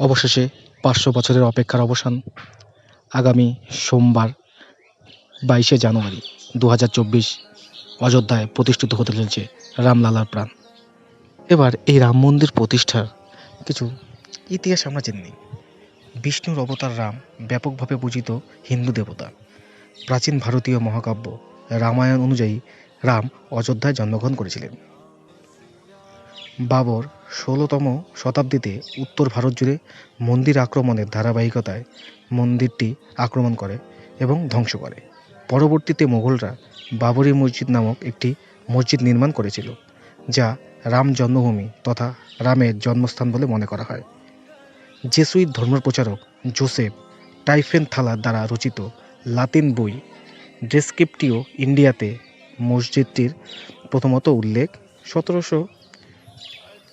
অবশেষে পাঁচশো বছরের অপেক্ষার অবসান আগামী সোমবার, বাইশে জানুয়ারি দু হাজার চব্বিশ অযোধ্যায় প্রতিষ্ঠিত হতে চলেছে রামলালার প্রাণ। এবার এই রাম মন্দির প্রতিষ্ঠার কিছু ইতিহাস আমরা জেনে বিষ্ণুর অবতার রাম ব্যাপকভাবে পূজিত হিন্দু দেবতা। প্রাচীন ভারতীয় মহাকাব্য রামায়ণ অনুযায়ী রাম অযোধ্যায় জন্মগ্রহণ করেছিলেন। বাবর ষোলোতম শতাব্দীতে উত্তর ভারত জুড়ে মন্দির আক্রমণের ধারাবাহিকতায় মন্দিরটি আক্রমণ করে এবং ধ্বংস করে। পরবর্তীতে মোগলরা বাবরি মসজিদ নামক একটি মসজিদ নির্মাণ করেছিল, যা রাম জন্মভূমি তথা রামের জন্মস্থান বলে মনে করা হয়। জেসুইট ধর্মপ্রচারক জোসেফ টাইফেন থালার দ্বারা রচিত লাতিন বই ডেসক্রিপটিও ইন্ডিয়াতে মসজিদটির প্রথমত উল্লেখ সতেরোশো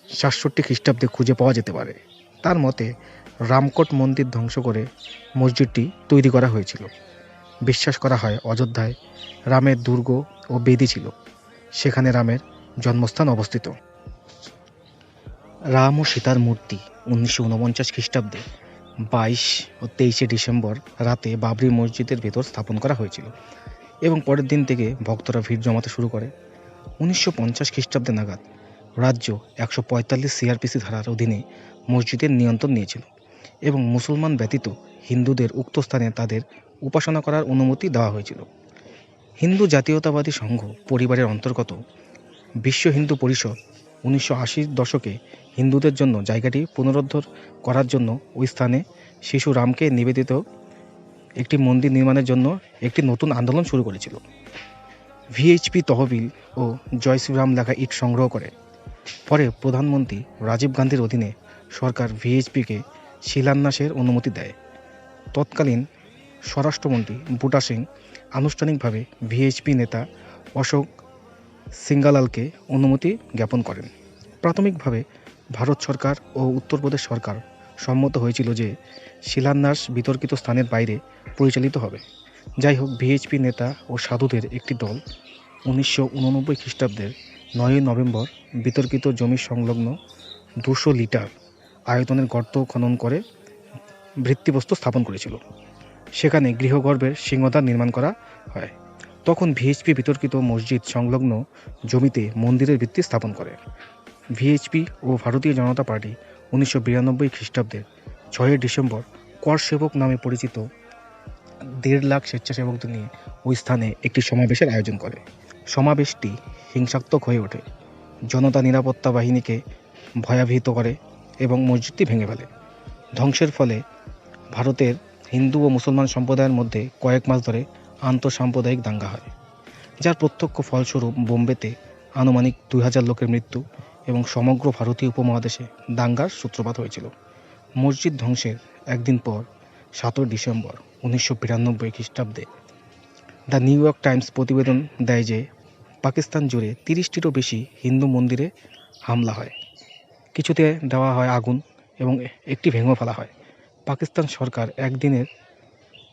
সাতষট্টি খ্রিস্টাব্দে খুঁজে পাওয়া যেতে পারে। তার মতে, রামকোট মন্দির ধ্বংস করে মসজিদটি তৈরি করা হয়েছিল। বিশ্বাস করা হয় অযোধ্যায় রামের দুর্গ ও বেদি ছিল। সেখানে রামের জন্মস্থান অবস্থিত। রাম ও সীতার মূর্তি উনিশশো উনপঞ্চাশ খ্রিস্টাব্দে বাইশ ও তেইশে ডিসেম্বর রাতে বাবরি মসজিদের ভেতর স্থাপন করা হয়েছিল এবং পরের দিন থেকে ভক্তরা ভিড় জমাতে শুরু করে। উনিশশো পঞ্চাশ খ্রিস্টাব্দে নাগাদ রাজ্য একশো পঁয়তাল্লিশ সিআরপিসি ধারার অধীনে মসজিদের নিয়ন্ত্রণ নিয়েছিল এবং মুসলমান ব্যতীত হিন্দুদের উক্ত স্থানে তাদের উপাসনা করার অনুমতি দেওয়া হয়েছিল। হিন্দু জাতীয়তাবাদী সংঘ পরিবারের অন্তর্গত বিশ্ব হিন্দু পরিষদ উনিশশো আশির দশকে হিন্দুদের জন্য জায়গাটি পুনরুদ্ধার করার জন্য ওই স্থানে শিশু রামকে নিবেদিত একটি মন্দির নির্মাণের জন্য একটি নতুন আন্দোলন শুরু করেছিল। ভিএইচপি তহবিল ও জয় শ্রীরাম লেখা ইট সংগ্রহ করে। পরে প্রধানমন্ত্রী রাজীব গান্ধীর অধীনে সরকার ভিএইচপিকে শিলান্যাসের অনুমতি দেয়। তৎকালীন স্বরাষ্ট্রমন্ত্রী বুটা সিং আনুষ্ঠানিকভাবে ভিএইচপি নেতা অশোক সিঙ্গালালকে অনুমতি জ্ঞাপন করেন। প্রাথমিকভাবে ভারত সরকার ও উত্তরপ্রদেশ সরকার সম্মত হয়েছিল যে শিলান্যাস বিতর্কিত স্থানের বাইরে পরিচালিত হবে। যাই হোক, ভিএইচপি নেতা ও সাধুদের একটি দল উনিশশো উননব্বই খ্রিস্টাব্দের নয়ই নভেম্বর বিতর্কিত জমি সংলগ্ন দুশো লিটার আয়তনের গর্ত খনন করে ভিত্তিবস্তু স্থাপন করেছিল। সেখানে গৃহগর্ভের সিংহদ্বার নির্মাণ করা হয়। তখন ভিএইচপি বিতর্কিত মসজিদ সংলগ্ন জমিতে মন্দিরের ভিত্তি স্থাপন করে। ভিএইচপি ও ভারতীয় জনতা পার্টি উনিশশো বিরানব্বই খ্রিস্টাব্দের ছয়ই ডিসেম্বর কর সেবক নামে পরিচিত দেড় লাখ স্বেচ্ছাসেবকদের নিয়ে ওই স্থানে একটি সমাবেশের আয়োজন করে। সমাবেশটি হিংসাত্মক হয়ে ওঠে। জনতা নিরাপত্তা বাহিনীকে ভয়াবহিত করে এবং মসজিদটি ভেঙে ফেলে। ধ্বংসের ফলে ভারতের হিন্দু ও মুসলমান সম্প্রদায়ের মধ্যে কয়েক মাস ধরে আন্তঃসাম্প্রদায়িক দাঙ্গা হয়, যার প্রত্যক্ষ ফলস্বরূপ বোম্বেতে আনুমানিক দুই হাজার লোকের মৃত্যু এবং সমগ্র ভারতীয় উপমহাদেশে দাঙ্গার সূত্রপাত হয়েছিল। মসজিদ ধ্বংসের একদিন পর, সাতই ডিসেম্বর উনিশশো বিরানব্বই খ্রিস্টাব্দে দ্য নিউ ইয়র্ক টাইমস প্রতিবেদন দেয় যে পাকিস্তান জুড়ে তিরিশটিরও বেশি হিন্দু মন্দিরে হামলা হয়। কিছুতে দেওয়া হয় আগুন এবং একটি ভেঙে ফেলা হয়। পাকিস্তান সরকার একদিনের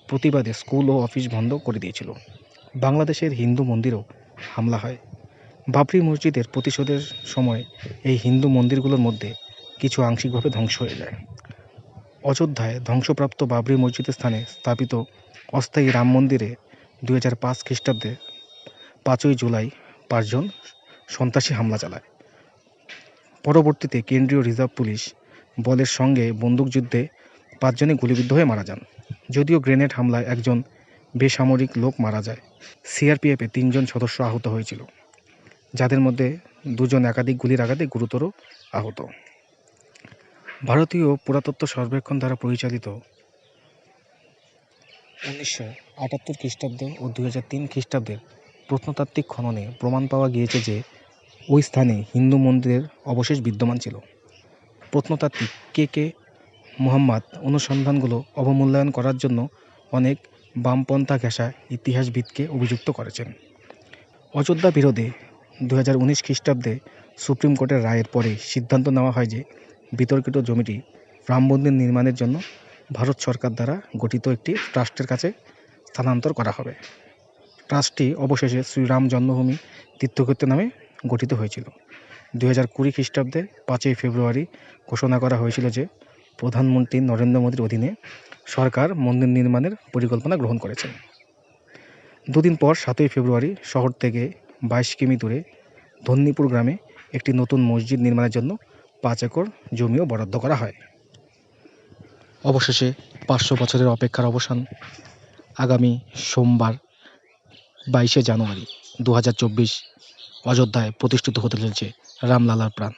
প্রতিবাদে স্কুল ও অফিস বন্ধ করে দিয়েছিল। বাংলাদেশের হিন্দু মন্দিরেও হামলা হয়। বাবরি মসজিদের প্রতিশোধের সময় এই হিন্দু মন্দিরগুলোর মধ্যে কিছু আংশিকভাবে ধ্বংস হয়ে যায়। অযোধ্যায় ধ্বংসপ্রাপ্ত বাবরি মসজিদের স্থানে স্থাপিত অস্থায়ী রাম মন্দিরে দুই হাজার পাঁচ খ্রিস্টাব্দে পাঁচই জুলাই পাঁচজন সন্ত্রাসী হামলা চালায়। পরবর্তীতে কেন্দ্রীয় রিজার্ভ পুলিশ বলের সঙ্গে বন্দুকযুদ্ধে পাঁচজনে গুলিবিদ্ধ হয়ে মারা যান। যদিও গ্রেনেড হামলায় একজন বেসামরিক লোক মারা যায়, সিআরপিএফে তিনজন সদস্য আহত হয়েছিল, যাদের মধ্যে দুজন একাধিক গুলির আঘাতে গুরুতর আহত। ভারতীয় পুরাতত্ত্ব সর্বেক্ষণ দ্বারা পরিচালিত উনিশশো আটাত্তর খ্রিস্টাব্দে ও দুই হাজার তিন খ্রিস্টাব্দের প্রত্নতাত্ত্বিক খননে প্রমাণ পাওয়া গিয়েছে যে ওই স্থানে হিন্দু মন্দিরের অবশেষ বিদ্যমান ছিল। প্রত্নতাত্ত্বিক কে কে মোহাম্মদ অনুসন্ধানগুলো অবমূল্যায়ন করার জন্য অনেক বামপন্থা ঘেঁষা ইতিহাসবিদকে অভিযুক্ত করেছেন। অযোধ্যা বিরোধে দু হাজার উনিশ খ্রিস্টাব্দে সুপ্রিম কোর্টের রায়ের পরে সিদ্ধান্ত নেওয়া হয় যে বিতর্কিত জমিটি রাম মন্দির নির্মাণের জন্য ভারত সরকার দ্বারা গঠিত একটি ট্রাস্টের কাছে স্থানান্তর করা হবে। ট্রাস্টটি অবশেষে শ্রীরাম জন্মভূমি তীর্থক্ষেত্র নামে গঠিত হয়েছিল। দু হাজার কুড়ি খ্রিস্টাব্দে পাঁচই ফেব্রুয়ারি ঘোষণা করা হয়েছিল যে, প্রধানমন্ত্রী নরেন্দ্র মোদীর অধীনে সরকার মন্দির নির্মাণের পরিকল্পনা গ্রহণ করেছেন। দুদিন পর সাতই ফেব্রুয়ারি শহর থেকে বাইশ কিমি দূরে ধন্যীপুর গ্রামে একটি নতুন মসজিদ নির্মাণের জন্য পাঁচ একর জমিও বরাদ্দ করা হয়। অবশেষে পাঁচশো বছরের অপেক্ষার অবসান আগামী সোমবার বাইশে জানুয়ারি দু হাজার চব্বিশ অযোধ্যায় প্রতিষ্ঠিত হতে চলেছে রামলালার প্রাণ।